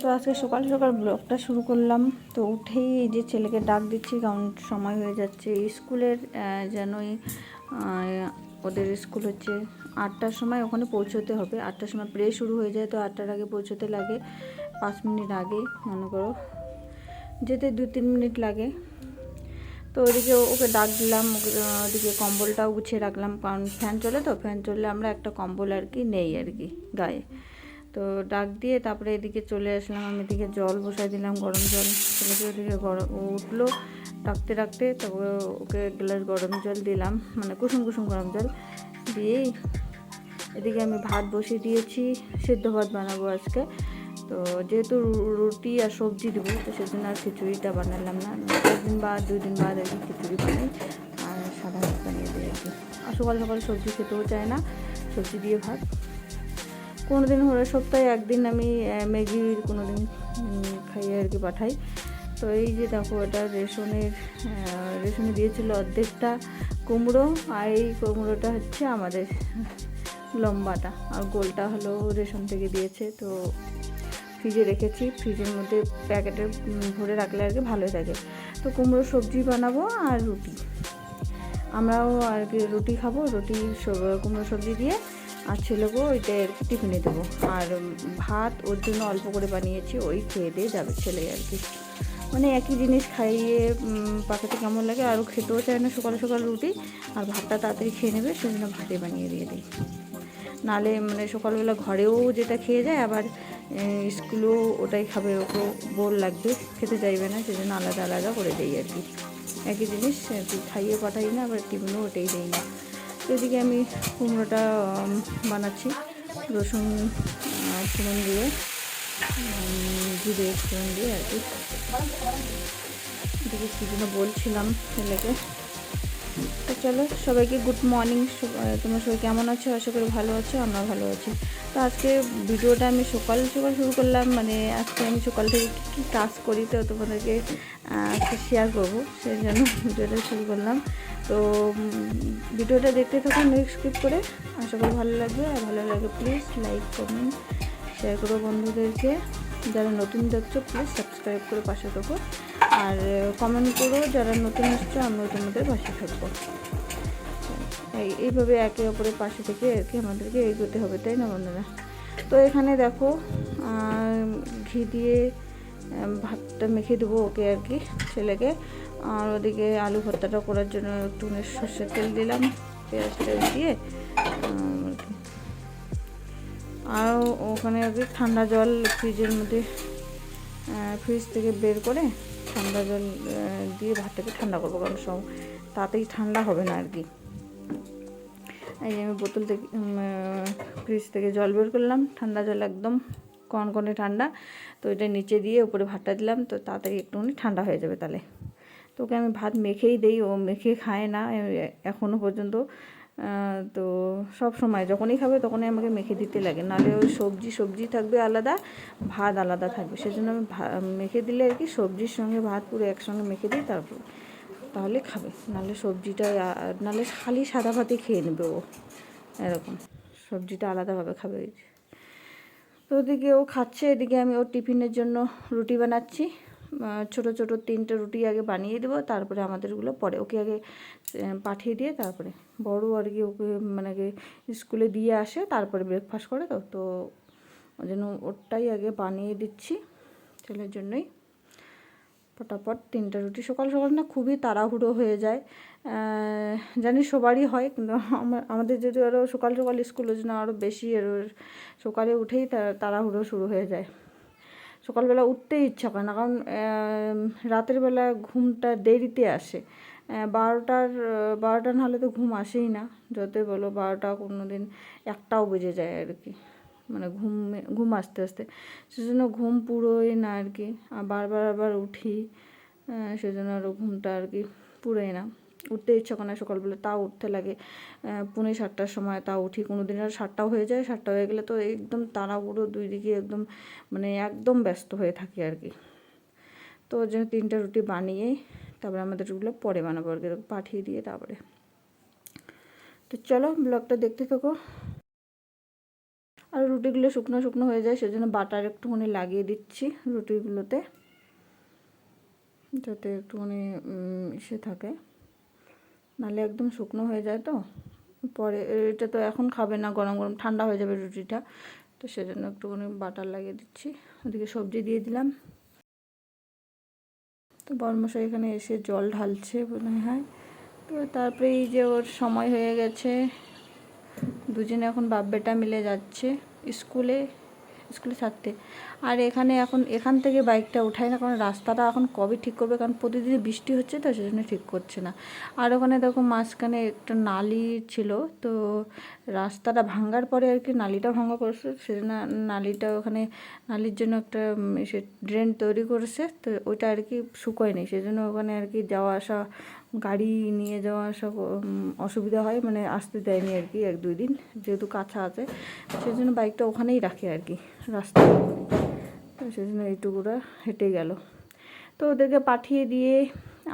তো আজকে সকাল সকাল ব্লগটা শুরু করলাম। তো উঠেই এই যে ছেলেকে ডাক দিচ্ছি, কারণ সময় হয়ে যাচ্ছে। স্কুলের যেনই ওদের স্কুল হচ্ছে আটটার সময় ওখানে পৌঁছতে হবে। আটটার সময় প্রে শুরু হয়ে যায়, তো আটটার আগে পৌঁছতে লাগে। পাঁচ মিনিট আগে, মনে করো। যেতে দু তিন মিনিট লাগে। তো ওদিকে ওকে ডাক দিলাম ওদিকে কম্বলটাও গুছিয়ে রাখলাম। কারণ ফ্যান চলে তো, ফ্যান চললে আমরা একটা কম্বল আর কি নেই আর কি গায়ে। তো ডাক দিয়ে তারপরে এদিকে চলে আসলাম, আমি এদিকে জল বসাই দিলাম, গরম জল। ছেলেকে ওদিকে গরম উঠল ডাকতে ডাকতে, তারপরে ওকে গ্লাস গরম জল দিলাম মানে কুসুম কুসুম গরম জল দিয়েই এদিকে আমি ভাত বসিয়ে দিয়েছি, সেদ্ধ ভাত বানাবো আজকে। তো যেহেতু রুটি আর সবজি দেবো, তো সেদিন আর খিচুড়িটা বানালাম না। একদিন বাদ দুই দিন বাদ আর খিচুড়ি বানাই, আর সাদা ভাত বানিয়ে দিয়েছি আর সকাল সকাল সবজি খেতেও চায় না, সবজি দিয়ে ভাত। কোনো দিন হলে সপ্তাহে একদিন আমি ম্যাগি কোনো দিন খাইয়ে আর কি পাঠাই। তো এই যে দেখো, এটা রেশনের রেশনে দিয়েছিল অর্ধেকটা কুমড়ো আর এই কুমড়োটা হচ্ছে আমাদের লম্বাটা। আর গোলটা হলো রেশন থেকে দিয়েছে। তো ফ্রিজে রেখেছি। ফ্রিজের মধ্যে প্যাকেটে ভরে রাখলে আর কি ভালোই থাকে। তো কুমড়ো সবজি বানাবো আর রুটি। আমরাও আর কি রুটি খাব। রুটি কুমড়ো সবজি দিয়ে আর ছেলেকেও ওইটা আর টিফিনে দেবো। আর ভাত ওর জন্য অল্প করে বানিয়েছি, ওই খেয়ে দিয়ে যাবে ছেলে আর কি। মানে একই জিনিস খাইয়ে পাঠাতে কেমন লাগে, আরও খেতেও চায় না সকালে সকাল রুটি। আর ভাতটা তাড়াতাড়ি খেয়ে নেবে সেজন্য ভাতে বানিয়ে দিয়ে দিই। নালে মানে সকালবেলা ঘরেও যেটা খেয়ে যায়, আবার স্কুলেও ওটাই খাবে ওকে বোর লাগবে, খেতে চাইবে না সেজন্য আলাদা আলাদা করে দিই আর কি। একই জিনিস, আর খাইয়ে পাঠাই না, আবার টিফিনও ওটাই দিই না। এদিকে আমি কুমড়োটা বানাচ্ছি। রসুন ফোড়ন দিয়ে জিরে ফোড়ন দিয়ে আর কি। এদিকে কী জন্য বলছিলাম ছেলেকে। তো চলো, সবাইকে গুড মর্নিং তোমরা সবাই কেমন আছো? আশা করি ভালো আছো আমরা ভালো আছি। তো আজকে ভিডিওটা আমি সকাল সকাল শুরু করলাম মানে আজকে আমি সকাল থেকে কী কী কাজ করি তো তোমাদেরকে শেয়ার করব। সেই জন্য ভিডিওটা শুরু করলাম। তো ভিডিওটা দেখতে থাকুন নেক্সট স্কিপ করে। আশা করি ভালো লাগবে। আর ভালো লাগে প্লিজ লাইক কমেন্ট শেয়ার করো বন্ধুদেরকে। যারা নতুন দেখছ প্লিজ সাবস্ক্রাইব করে পাশে থাকো। আর কমেন্ট করো, যারা নতুন এসছো আমিও তোমাদের পাশে থাকব। এই, এইভাবে একে অপরের পাশে থেকে আর কি আমাদেরকে এগোতে হবে, তাই না বন্ধুরা? তো এখানে দেখো ঘি দিয়ে ভাতটা মেখে দেবো ওকে আর কি, ছেলেকে। আর ওদিকে আলু ভর্তাটা করার জন্য একটু সর্ষের তেল দিলাম, পেঁয়াজ টেল দিয়ে। আর ওখানে আর কি ঠান্ডা জল ফ্রিজের মধ্যে ফ্রিজ থেকে বের করে ঠান্ডা জল দিয়ে ভাতটাকে ঠান্ডা করব, কারণ সব তাড়াতাড়ি ঠান্ডা হবে না আর কি। এই যে আমি বোতল থেকে ফ্রিজ থেকে জল বের করলাম, ঠান্ডা জল একদম কনকনে ঠান্ডা। তো এটা নিচে দিয়ে উপরে ভাতটা দিলাম, তো তাড়াতাড়ি একটুখানি ঠান্ডা হয়ে যাবে তাহলে। তো ওকে আমি ভাত মেখেই দেই, ও মেখে খায় না, এ- এখনও পর্যন্ত। তো সব সময় যখনই খাবে তখনই আমাকে মেখে দিতে লাগে। নাহলে ওই সবজি সবজি থাকবে আলাদা, ভাত আলাদা থাকবে। সেজন্য আমি মেখে দিলে আর কি সবজির সঙ্গে ভাত পুরো একসঙ্গে মেখে দিই, তারপর তাহলে খাবে। নাহলে সবজিটা নাহলে খালি সাদা ভাতই খেয়ে নেবে ও। এরকম। সবজিটা আলাদাভাবে খাবে ওই। তো ওদিকে ও খাচ্ছে, এদিকে আমি ওর টিফিনের জন্য রুটি বানাচ্ছি। ছোট ছোট তিনটে রুটি আগে বানিয়ে দেবো, তারপরে আমাদেরগুলো পরে ওকে আগে পাঠিয়ে দিয়ে তারপরে বড় আর কি ওকে মানে স্কুলে দিয়ে আসে, তারপরে ব্রেকফাস্ট করে তো তো ওই জন্য ওরটাই আগে বানিয়ে দিচ্ছি ছেলের জন্যই। ফটাফট তিনটা রুটি, সকাল সকাল না খুবই তাড়াহুড়ো হয়ে যায়। জানি সবারই হয়, কিন্তু আমাদের যেহেতু আরও সকাল সকাল স্কুল জন্য আরও বেশি সকালে উঠেই তাড়াহুড়ো শুরু হয়ে যায়। সকালবেলা উঠতেই ইচ্ছা করে না। কারণ রাতের বেলা ঘুমটা দেরিতে আসে। বারোটার বারোটা নাহলে তো ঘুম আসেই না। যতই বলো বারোটা কোনো দিন একটাও বেজে যায় আর কি। মানে ঘুম ঘুম আসতে আসতে। সেজন্য ঘুম পুরোই না আর কি। আর বারবার আবার উঠি সেজন্য আরও ঘুমটা আর কি পুরোই না। উঠতে ইচ্ছা করে না সকালবেলা, তাও উঠতে লাগে। পৌনে সাতটার সময় তাও উঠি। কোনো দিন আর সাতটাও হয়ে যায়, সাতটা হয়ে গেলে তো একদম তাড়াহুড়ো দুই দিকে একদম মানে একদম ব্যস্ত হয়ে থাকি আর কি। তো জন্য তিনটা রুটি বানিয়ে তারপরে আমাদের ওগুলো পরে বানাবো আর কি। পাঠিয়ে দিয়ে তারপরে। তো চলো, ব্লগটা দেখতে থাকো। আর রুটিগুলো শুকনো শুকনো হয়ে যায়, সেজন্য বাটার একটুখানি লাগিয়ে দিচ্ছি রুটিগুলোতে। যাতে একটুখানি ইসে থাকে। নাহলে একদম শুকনো হয়ে যায় তো। পরে, এটা তো এখন খাবে না, গরম গরম, ঠান্ডা হয়ে যাবে রুটিটা। তো সেজন্য একটুখানি বাটার লাগিয়ে দিচ্ছি। ওদিকে সবজি দিয়ে দিলাম। তো বর্মশাই এখানে এসে জল ঢালছে মনে হয়। তো তারপরে এই যে ওর সময় হয়ে গেছে। দুজনে এখন বাপ বেটা মিলে যাচ্ছে স্কুলে স্কুলে ছাড়তে। আর এখানে এখন এখান থেকে বাইকটা উঠাই না, কারণ রাস্তাটা এখন কবে ঠিক করবে? কারণ প্রতিদিন বৃষ্টি হচ্ছে তো, সেজন্য ঠিক করছে না। আর ওখানে দেখো মাঝখানে একটা নালি ছিল, তো রাস্তাটা ভাঙার পরে আর কি নালিটা ভাঙা পড়ছে সেজন্য নালিটা ওখানে নালির জন্য একটা সে ড্রেন তৈরি করেছে, তো ওইটা আর কি শুকোয়নি সেজন্য ওখানে আর কি যাওয়া আসা, গাড়ি নিয়ে যাওয়া আসা অসুবিধা হয় মানে আসতে দেয়নি আর কি এক দুই দিন, যেহেতু কাছা আছে সেই জন্য বাইকটা ওখানেই রাখে আর কি রাস্তায় তো সেই জন্য এইটুকুরা হেঁটে গেল। তো ওদেরকে পাঠিয়ে দিয়ে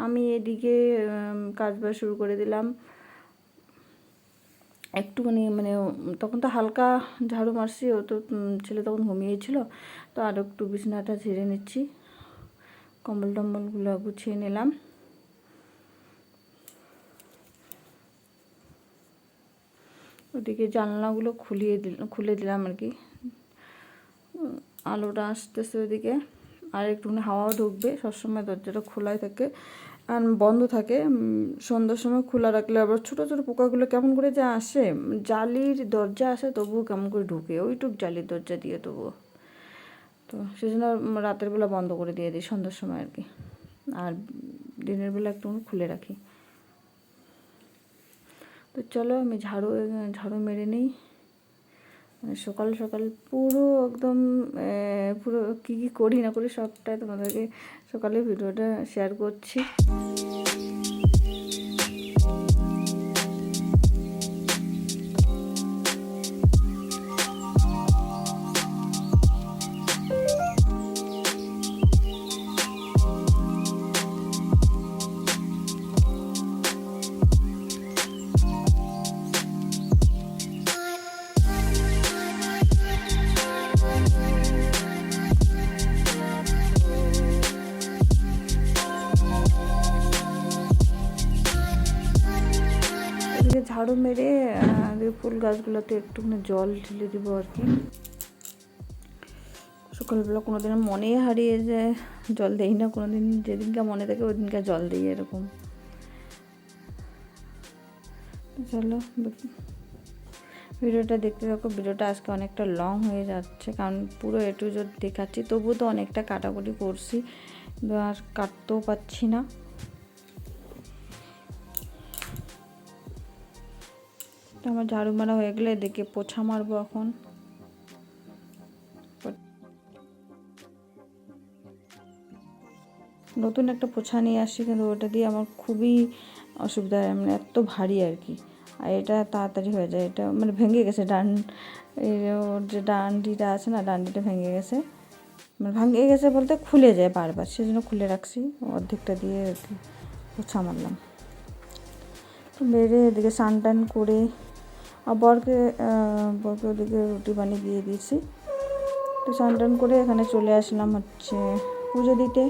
আমি এদিকে উম, কাজ বাজ শুরু করে দিলাম। একটুখানি মানে তখন তো হালকা ঝাড়ু মারছি ও তো ছেলে তখন ঘুমিয়েছিল। তো আর একটু বিছানাটা ঝেড়ে নিচ্ছি। কম্বল টম্বলগুলো গুছিয়ে নিলাম। ওদিকে জানলাগুলো খুলিয়ে দিল খুলে দিলাম আর কি। আলোটা আসতেছে ওদিকে আর একটুখানি হাওয়াও ঢুকবে, সবসময় দরজাটা খোলাই থাকে আর বন্ধ থাকে। সন্ধ্যার সময় খোলা রাখলে আবার ছোটো ছোটো পোকাগুলো কেমন করে যে আসে, জালির দরজা আসে তবুও কেমন করে ঢুকে, ওইটুক জালির দরজা দিয়ে তবুও। তো সেজন্য রাতের বেলা বন্ধ করে দিয়ে দিই সন্ধ্যার সময় আর কি। আর দিনের বেলা একটু খুলে রাখি। তো চলো আমি ঝাড়ু ঝাড়ু মেরে নিই। মানে সকাল সকাল পুরো একদম পুরো কী কী করি না করি সবটাই তোমাদেরকে সকালে ভিডিওটা শেয়ার করছি। মেরে এদিকে ফুল গাছগুলোতে একটুখানি জল ঢেলে দিব আর কি। সকালবেলা কোনো দিন মনেই হারিয়ে যায়, জল দেই না কোনো দিন যেদিনকে মনে থাকে ওই দিনকে জল দিই এরকম। চলো। ভিডিওটা দেখতে থাকো, ভিডিওটা আজকে অনেকটা লং হয়ে যাচ্ছে, কারণ পুরো এ টু জেড দেখাচ্ছি, তবুও তো অনেকটা কাটাকুটি করছি, আর কাটতেও পাচ্ছি না। তো আমার ঝাড়ু মারা হয়ে গেলে এদিকে পোছা মারবো এখন। নতুন একটা পোছা নিয়ে আসছি, কিন্তু ওটা দিয়ে আমার খুবই অসুবিধা হয় মানে এত ভারী আর কি। আর এটা তাড়াতাড়ি হয়ে যায়, এটা মানে ভেঙে গেছে, ডান ওর যে ডান্ডিটা আছে না ডান্ডিটা ভেঙে গেছে। মানে ভাঙে গেছে বলতে খুলে যায় বারবার, সেজন্য খুলে রাখছি, অর্ধেকটা দিয়ে আর কি পোছা মারলাম। বেড়ে এদিকে স্নান টান করে আর বরকে বরকে ওদিকে রুটি বানিয়ে দিয়ে দিয়েছি। তো স্নান করে এখানে চলে আসলাম হচ্ছে পুজো দিতে।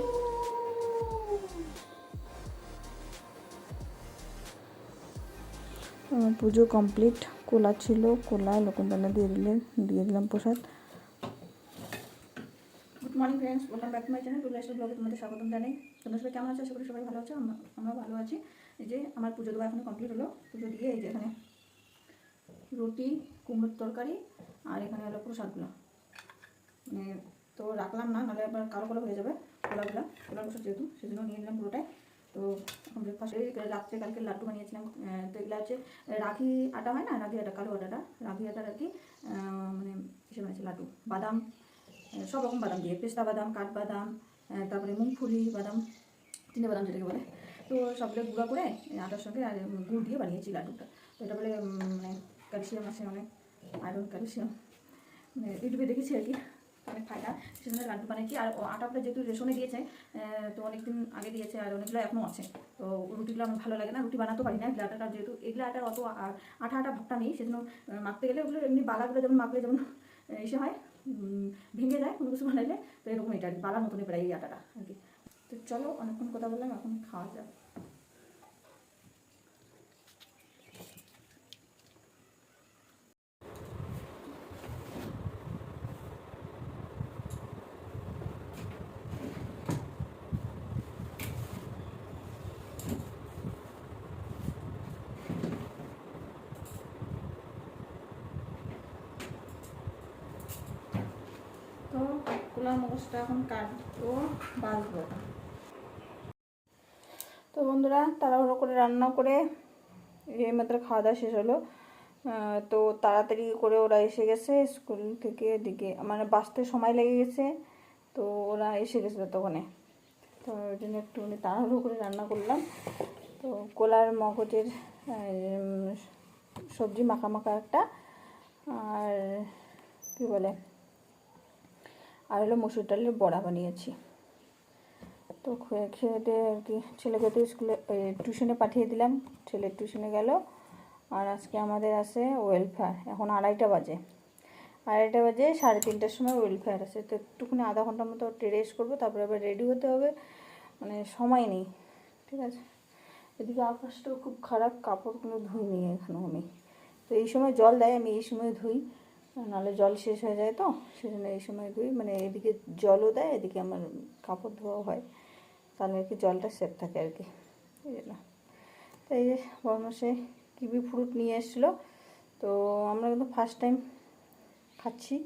পুজো কমপ্লিট। কোলা ছিল, কোলা, লোকনদানা দিয়ে দিলে দিয়ে দিলাম প্রসাদ। Good morning friends welcome back to my channel টুলে এসে ব্লগে তোমাদের স্বাগতম জানাই। তোমরা সবাই কেমন আছো? আশা করি সবাই ভালো আছো। আমরা আমরা ভালো আছি। এই যে আমার পুজো দেওয়া এখনও কমপ্লিট হলো। পুজো দিয়ে এই যে এখানে রুটি কুমড়োর তরকারি আর এখানে হলো প্রসাদগুলো। মানে তো রাখলাম না নাহলে আবার কালো কালো হয়ে যাবে কোলাগুলো কোলার প্রসাদ যেহেতু সেজন্য নিয়ে নিলাম পুরোটাই। তো এখন ব্রেকফাস্টে রাত্রে কালকে লাড্ডু বানিয়েছিলাম তো এগুলো হচ্ছে রাখি আটা হয় না রাখি আটা কালো আটাটা? রাখি আটার আর কি মানে কিসে বানিয়েছে লাড্ডু? বাদাম সব রকম বাদাম দিয়ে। পেস্তা বাদাম কাঠবাদাম আহ, তারপরে মুগফুলি বাদাম তিনটে বাদাম যেটাকে বলে। তো সবগুলো গুঁড়া করে আটার সঙ্গে আর গুড় দিয়ে বানিয়েছি লাড্ডুটা। তো এটা বলে মানে ক্যালসিয়াম আছে অনেক আয়রন ক্যালসিয়াম মানে ইউটিউবে দেখেছি আর কি অনেক ফায়দা। সেজন্য লাড্ডু বানিয়েছি আর আটাগুলো যেহেতু রেশনে দিয়েছে তো অনেকদিন আগে দিয়েছে আর অনেকগুলো এখনও আছে। তো রুটিগুলো আমার ভালো লাগে না, রুটি বানাতে পারি না। এগুলো আটাটা যেহেতু, এগুলো আটা অত আ- আঠা আঠা ভাবটা নেই, সেজন্য মাপতে গেলে ওগুলো এমনি বালাগুলো যেমন মাখলে যেমন এসে হয় ভেঙে যায় কোনো কিছু বানাইলে, তো এরকম এটা আর কি, বালার মতনই প্রায় এই আটাটা আর কি। তো চলো, অনেকক্ষণ কথা বললাম, এখন খাওয়া যাক তো কুলার মগজটা এখন কাটবো বাঁচবো তো বন্ধুরা, তাড়াহুড়ো করে রান্না করে, এই মাত্র খাওয়া দাওয়া শেষ হলো। তো তাড়াতাড়ি করে ওরা এসে গেছে স্কুল থেকে এদিকে মানে বাঁচতে সময় লেগে গেছে, তো ওরা এসে গেছিল তখনে তো ওই জন্য একটুখানি তাড়াহুড়ো করে রান্না করলাম। তো কোলার মগজের সবজি মাখা মাখা একটা, আর কী বলে আর হলো মসুর ডালের বড়া বানিয়েছি। তো খেয়ে দিয়ে আর কি ছেলেকে তো স্কুলে টিউশনে পাঠিয়ে দিলাম। ছেলে টিউশনে গেল। আর আজকে আমাদের আছে ওয়েলফেয়ার এখন আড়াইটা বাজে। আড়াইটা বাজে, সাড়ে তিনটার সময় ওয়েলফেয়ার আছে। তো একটুখানি আধা ঘণ্টার মতো রেস্ট করব, তারপরে আবার রেডি হতে হবে। মানে সময় নেই, ঠিক আছে? এদিকে আকাশটাও খুব খারাপ কাপড়গুলো কোনো ধুইনি এখনও আমি। তো এই সময় জল দেয়, আমি এই সময় ধুই। নাহলে জল শেষ হয়ে যায় তো, সেজন্য এই সময় ধুই মানে এদিকে জলও দেয়, এদিকে আমার কাপড় ধোয়াও হয়, তাহলে আর কি জলটা সেফ থাকে আর কি, এই জন্য। তো এই যে বর্মসে কিবি ফ্রুট নিয়ে এসেছিল, তো আমরা কিন্তু ফার্স্ট টাইম খাচ্ছি।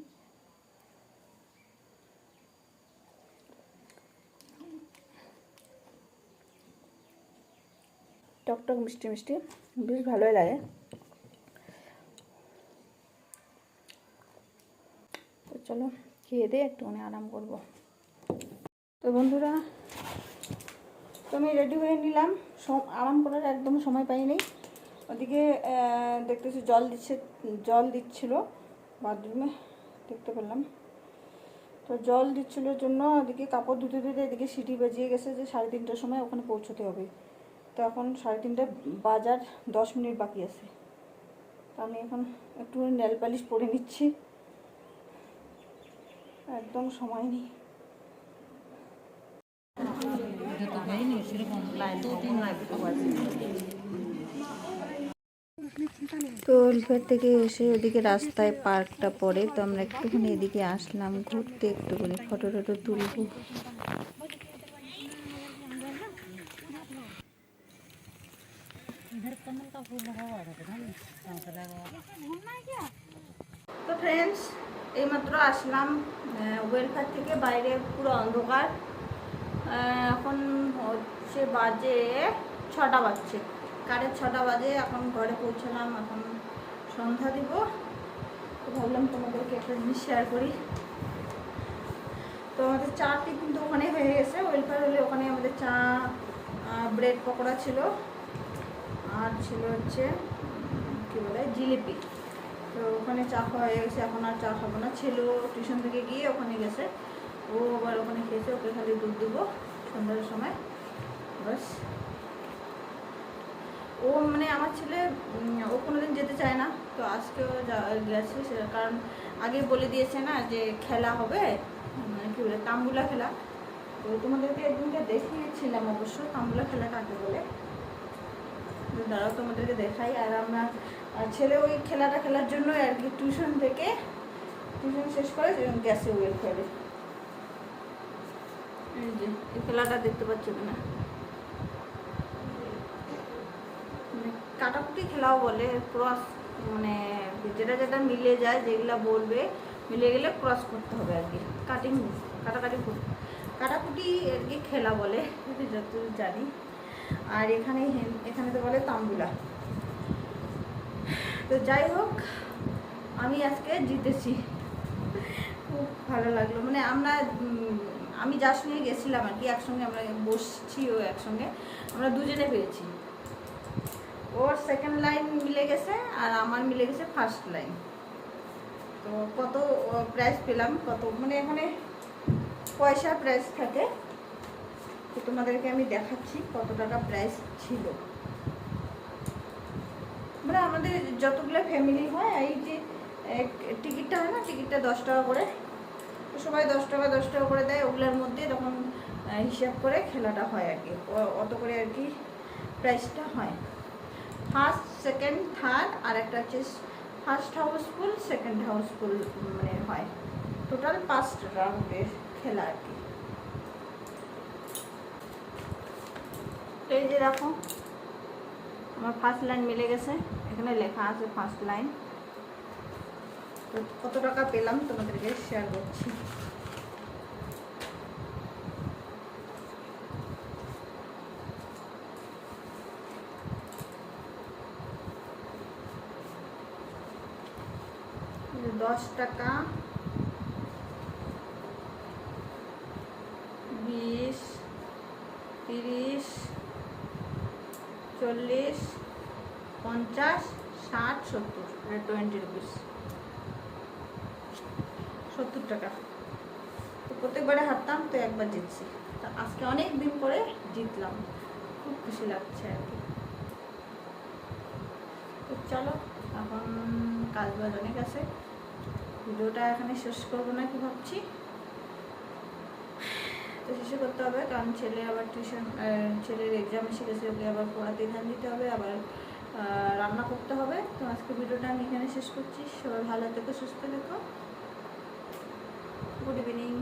টকটক মিষ্টি মিষ্টি, বেশ ভালোই লাগে। চলো খেয়ে দিয়ে একটুখানি আরাম করব। তো বন্ধুরা তো আমি রেডি হয়ে নিলাম। আরাম করার একদম সময় পাইনি। ওদিকে দেখতেছি জল দিচ্ছে, জল দিচ্ছিল বাথরুমে, দেখতে পেলাম। তো জল দিচ্ছিলোর জন্য ওদিকে কাপড় ধুতে ধুতে এদিকে সিটি বাজিয়ে গেছে যে সাড়ে তিনটার সময় ওখানে পৌঁছতে হবে। তো এখন সাড়ে তিনটে বাজার দশ মিনিট বাকি আছে। তো আমি এখন একটু নেল পালিশ পরে নিচ্ছি। একদম সময় নেই। তো ওলফের থেকে এসে ওদিকে রাস্তায় পার্কটা পড়ে তো আমরা একটুখানি এদিকে আসলাম ঘুরতে একটুখানি ফটো টটো তুলবো। তো ফ্রেন্ডস এইমাত্র আসলাম ওয়েলফেয়ার থেকে বাইরে পুরো অন্ধকার। এখন হচ্ছে বাজে ছটা বাজছে। কারের ছটা বাজে, এখন ঘরে পৌঁছলাম, এখন সন্ধ্যা দিব। তো ভাবলাম তোমাদেরকে একটা জিনিস শেয়ার করি। তো আমাদের চাটি কিন্তু ওখানে হয়ে গেছে। ওয়েলফেয়ার হলে ওখানে আমাদের চা ব্রেড পকোড়া ছিল। আর ছিল হচ্ছে কী বলে, জিলিপি। তো ওখানে চা খাওয়া হয়ে গেছে এখন আর চা খাব না। ছেলেও টিউশন থেকে গিয়ে ওখানে গেছে। ও আবার ওখানে খেয়েছে ওকে খালি দুধ দেবো সন্ধ্যার সময়। বাস ও মানে আমার ছেলে ও কোনোদিন যেতে চায় না তো আজকেও গেছে কারণ আগে বলে দিয়েছে না যে খেলা হবে উম, কী বলে তাম্বুলা খেলা। তো তোমাদেরকে একদিনকে দেখিয়েছিলাম অবশ্য তাম্বুলা খেলা কাকে বলে। দাঁড়াও, তোমাদেরকে দেখাই। আর আমরা ছেলে ওই খেলাটা খেলার জন্য আর কি টিউশন থেকে টিউশন শেষ করে গেছে ওয়েলফেয়ারে এই যে খেলাটা দেখতে পাচ্ছি না মানে কাটাকুটি খেলাও বলে ক্রস মানে যেটা যেটা মিলে যায়, যেগুলা বলবে, মিলে গেলে ক্রস করতে হবে আর কি। কাটিং কাটাকাটি কাটাকুটি আর কি খেলা বলে যতদূর জানি। আর এখানে এখানে তো বলে তাম্বুলা। তো যাই হোক, আমি আজকে জিতেছি। খুব ভালো লাগল। মানে আমরা আমি যার সঙ্গে গেছিলাম আর কি, একসঙ্গে আমরা বসছিও একসঙ্গে, আমরা দুজনে পেয়েছি ওর সেকেন্ড লাইন মিলে গেছে আর আমার মিলে গেছে ফার্স্ট লাইন তো কত প্রাইস পেলাম, কত মানে এখানে পয়সা প্রাইস থাকে। তো তোমাদেরকে আমি দেখাচ্ছি কত টাকা প্রাইস ছিল। মানে আমাদের যতগুলো ফ্যামিলি হয়, এই যে টিকিটটা হয় না টিকিটটা দশ টাকা করে। সবাই দশ টাকা দশ টাকা করে দেয়, ওগুলোর মধ্যে তখন হিসাব করে খেলাটা হয় আর কি। অত করে আর কি প্রাইসটা হয়। ফার্স্ট সেকেন্ড থার্ড আর একটা হচ্ছে ফার্স্ট হাউসফুল সেকেন্ড হাউসফুল মানে হয়। টোটাল পাঁচটা রাউন্ডের খেলা আর কি। এই যে দেখো, আমার ফার্স্ট লাইন মিলে গেছে। এখানে লেখা আছে ফার্স্ট লাইন তো কত টাকা পেলাম তোমাদেরকে শেয়ার করছি। দশ টাকা টোয়েন্টি রুপিস সত্তর টাকা। তো প্রত্যেকবারে হারতাম, তো একবার জিতছি। তো আজকে অনেক দিন পরে জিতলাম। খুব খুশি লাগছে আর কি। তো চলো, এখন কাজ বাজ অনেক আছে। ভিডিওটা এখানে শেষ করব না কি ভাবছি। তো শেষে করতে হবে, কারণ ছেলে আবার টিউশন ছেলের এক্সাম এসে গেছে, ওকে আবার পড়াতে ধ্যান দিতে হবে, আবার রান্না করতে হবে। তো আজকে ভিডিওটা আমি এখানে শেষ করছি। সবাই ভালো থেকো, সুস্থ থেকো। Good evening